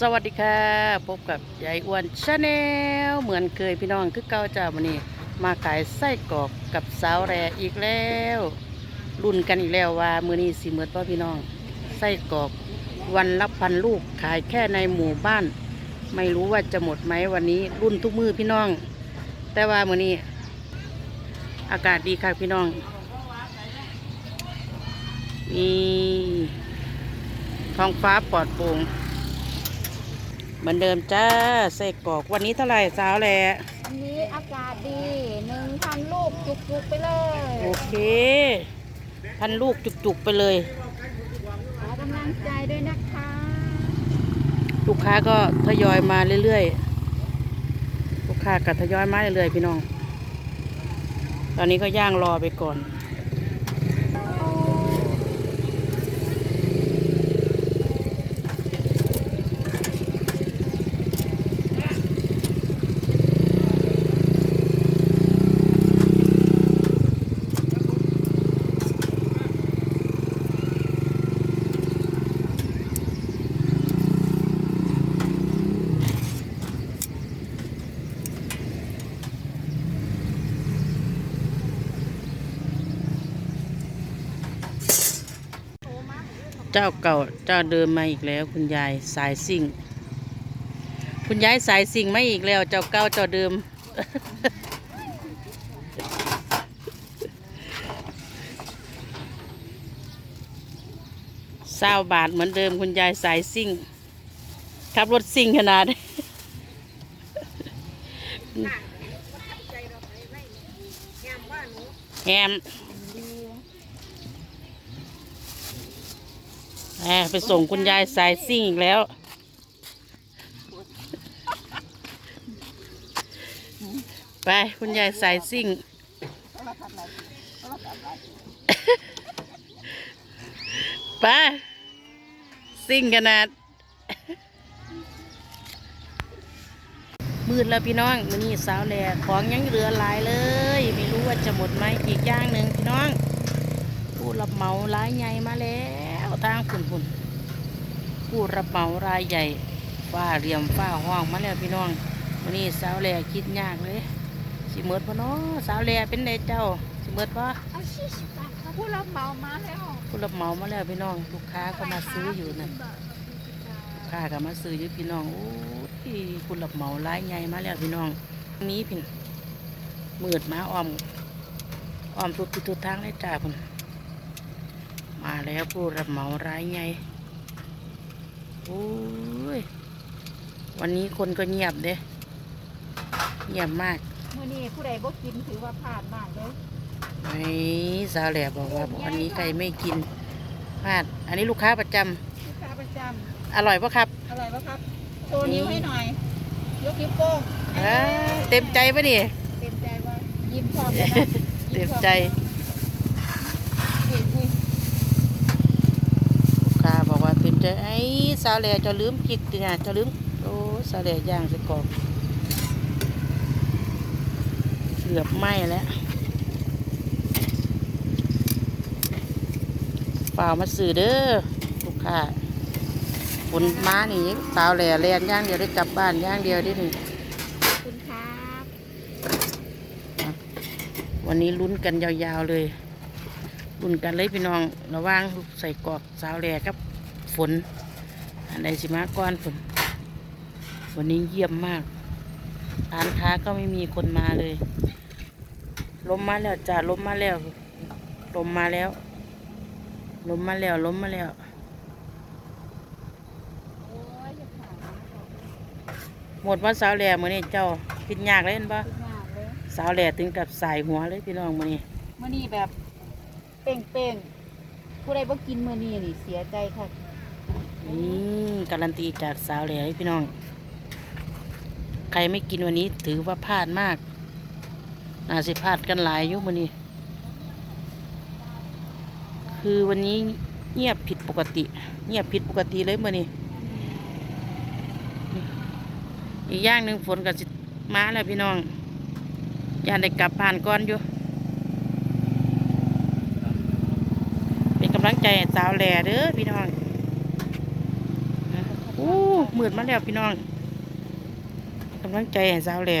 สวัสดีค่ะ พบกับยายอ้วนชาแนลเหมือนเคยพี่น้องคือเก่าจ้าวันนี้ มาขายไส้กรอกกับสาวแร่อีกแล้วรุ่นกันอีกแล้วว่ามือนี้สิเมือป่พี่น้องไส้กรอกวันละพันลูกขายแค่ในหมู่บ้าน ไม่รู้ว่าจะหมดไหมวันนี้ รุ่นทุกมือพี่น้อง แต่ว่ามือนี้ อากาศดีค่ะพี่น้องมีท้องฟ้าปลอดโปร่ง เหมือนเดิมจ้าใส่กรอกวันนี้เท่าไหร่สาวแหละอันนี้อากาศดีหนึ่งพันลูกจุกๆไปเลยโอเคพันลูกจุกๆไปเลยขอกำลังใจด้วยนะคะ ลูกค้าก็ทยอยมาเรื่อยๆลูกค้าก็ทยอยมาเรื่อยๆพี่น้อง ตอนนี้ก็ย่างรอไปก่อน เจ้าเก่าเจ้าเดิมมาอีกแล้ว คุณยายสายสิ่ง คุณยายสายสิ่งมาอีกแล้ว เจ้าเก่าเจ้าเดิม เศร้าบาทเหมือนเดิมคุณยายสายซิ่งขับรถซิ่งขนาดแฮม แหมไปส่งคุณยายสายซิ่งอีกแล้ว ไปคุณยายสายซิ่ง ไปซิ่งขนาด มืดแล้วพี่น้องมื้อนี้สาวแหล่ของยังเหลือหลายเลย ไม่รู้ว่าจะหมดไหมอีกอย่างหนึ่งพี่น้องผู้รับเหมารายใหญ่มาแล้ว ทางฝุ่นฝุ่นผู้รับเหมารายใหญ่ฝ้าเหลี่ยมฝ้าห้องมาแล้วพี่น้องมื้อนี้สาวแหล่คิดยากเลยสิเมิดพะเนาะสาวแหล่เป็นไดเจ้าสิเมิดปะเอาชิชบาทค่ะผู้รับเหมามาแล้วผู้รับเหมามาแล้วพี่น้องลูกค้าก็มาซื้ออยู่นั่นลูกค้าก็มาซื้ออยู่พี่น้องโอ้ยผู้รับเหมารายใหญ่มาแล้วพี่น้องนี้พี่มืดมาอ้อมอ้อมทุกทิศทุกทางเลยจ้าคุณ มาแล้วผู้รับเหมารายใหญ่โอ้ย วันนี้คนก็เงียบเด้เงียบมากเมื่อนี้ผู้ใดบ่กินถือว่าพลาดมากเลยไอ้สาวแหลบบอกว่าวันนี้ใครไม่กินพลาด อันนี้ลูกค้าประจำลูกค้าประจอร่อยปะครับำอร่อยปะครับโชว์นิ้วให้หน่อย ยกนิ้วโป้งเอ้ยเต็มใจปะนี่ เต็มใจว่ายิ้มชอบเลยนะเต็มใจอุ้ยอุ้ย ลูกค้า บอกว่าเต็มใจไอ้สาวแหลจะลืมผิดตินะจะลืมโอ้สาวแหลย่างใส่กรอบเกือบไหม้แล้วเปล่ามาสื่อเด้อลูกค้าฝนม้านี่สาวแหล่แลนย่างเดียวได้กลับบ้านย่างเดียวได้หนึ่งขอบคุณครับวันนี้ลุ้นกันยาวๆเลยลุ้นกันเลยพี่น้องระหว่างใส่กรอกสาวแหลกับ ฝน อันใดสิมาก้อนฝน วันนี้เยี่ยมมากร้านค้าก็ไม่มีคนมาเลยลมมาแล้วจ้าลมมาแล้วลมมาแล้วลมมาแล้วลมมาแล้วโอ้ยจะขาดหมดว่าสาวแหล่มือนี้เจ้ากินยากเลยเห็นปะขึ้นมากเลยสาวแหล่ถึงกับสายหัวเลยพี่น้องมือนี้เมื่อนี้แบบเป่งเป่งๆผู้ใดบ่กินมื้อนี้นี่เสียใจค่ะ นี่การันตีจากสาวแหล่พี่น้อง ใครไม่กินวันนี้ถือว่าพลาดมากน่าสิพลาดกันหลายอยุมือนี้ คือวันนี้เงียบผิดปกติ เงียบผิดปกติเลยมือนี้ อีกอย่างหนึ่งฝนกับสิมาแล้วพี่น้องยานได้กลับผ่านก่อนอยู่ เป็นกำลังใจสาวแหล่เด้อพี่น้อง มืดมาแล้วพี่น้องกำลังใจให้สาวแหล่